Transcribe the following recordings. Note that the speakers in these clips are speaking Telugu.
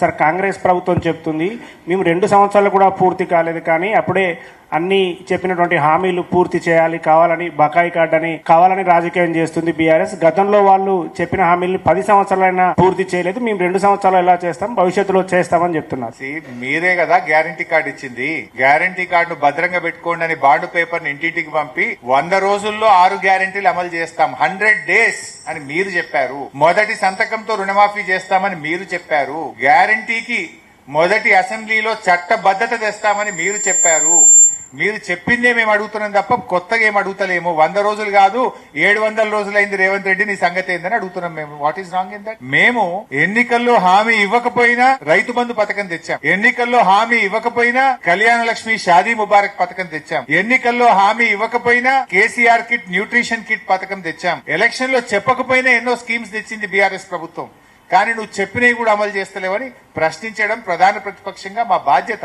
సార్ కాంగ్రెస్ ప్రభుత్వం చెప్తుంది మేము రెండు సంవత్సరాలు కూడా పూర్తి కాలేదు కానీ అప్పుడే అన్ని చెప్పినటువంటి హామీలు పూర్తి చేయాలి కావాలని బకాయి కార్డని కావాలని రాజకీయం చేస్తుంది బీఆర్ఎస్. గతంలో వాళ్ళు చెప్పిన హామీలు పది సంవత్సరాలైనా పూర్తి చేయలేదు. మేము రెండు సంవత్సరాలు ఎలా చేస్తాం? భవిష్యత్తులో చేస్తామని చెప్తున్నారు. మీరే కదా గ్యారంటీ కార్డు ఇచ్చింది. గ్యారంటీ కార్డు భద్రంగా పెట్టుకోండి అని బాండ్ పేపర్ ఇంటింటికి పంపి వంద రోజుల్లో ఆరు గ్యారంటీలు అమలు చేస్తాం. హండ్రెడ్ డేస్ అని మీరు చెప్పారు. మొదటి సంతకంతో రుణమాఫీ చేస్తామని మీరు చెప్పారు. గ్యారంటీకి మొదటి అసెంబ్లీలో చట్టబద్ధత తెస్తామని మీరు చెప్పారు. మీరు చెప్పిందే మేము అడుగుతున్నాం తప్ప కొత్తగా ఏం అడుగుతలేము. వంద రోజులు కాదు ఏడు వందల రోజులైంది రేవంత్ రెడ్డి నీ సంగతి ఏందని అడుగుతున్నాం మేము. What is wrong in that మేము ఎన్నికల్లో హామీ ఇవ్వకపోయినా రైతు బంధు పథకం తెచ్చాం. ఎన్నికల్లో హామీ ఇవ్వకపోయినా కళ్యాణ లక్ష్మి షాదీ ముబారక్ పథకం తెచ్చాం. ఎన్నికల్లో హామీ ఇవ్వకపోయినా కేసీఆర్ కిట్ న్యూట్రిషన్ కిట్ పథకం తెచ్చాం. ఎలక్షన్లో చెప్పకపోయినా ఎన్నో స్కీమ్స్ తెచ్చింది బీఆర్ఎస్ ప్రభుత్వం. కానీ నువ్వు చెప్పినవి కూడా అమలు చేస్తలేవని ప్రశ్నించడం ప్రధాన ప్రతిపక్షంగా మా బాధ్యత.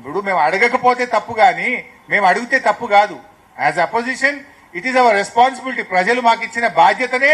ఇప్పుడు మేము అడగకపోతే తప్పు కానీ మేము అడిగితే తప్పు కాదు. As opposition it is our responsibility ప్రజలు మాకు ఇచ్చిన బాధ్యతనే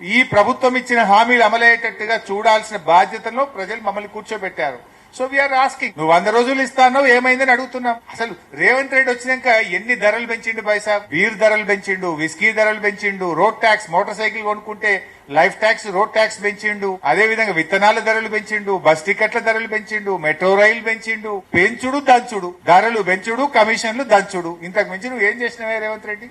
ఈ ప్రభుత్వం ఇచ్చిన హామీలు అమలయ్యేటట్టుగా చూడాల్సిన బాధ్యతలో ప్రజలు మమ్మల్ని కూర్చోబెట్టారు. సో వీఆర్ ఆస్కింగ్ నువ్వు వంద రోజులు ఇస్తానో ఏమైందని అడుగుతున్నాం. అసలు రేవంత్ రెడ్డి వచ్చినాక ఎన్ని ధరలు పెంచిండు బైసాబ్ బీర్ ధరలు పెంచిండు విస్కీ ధరలు పెంచిండు రోడ్ ట్యాక్స్ మోటార్ సైకిల్ కొనుక్కుంటే లైఫ్ ట్యాక్స్ రోడ్ ట్యాక్స్ పెంచిండు. అదే విధంగా విత్తనాల ధరలు పెంచిండు బస్ టికెట్ల ధరలు పెంచిండు మెట్రో రైలు పెంచిండు. పెంచుడు దంచుడు. ధరలు పెంచుడు కమిషన్లు దంచుడు. ఇంతకు మించి నువ్వు ఏం చేసినవే రేవంత్ రెడ్డి?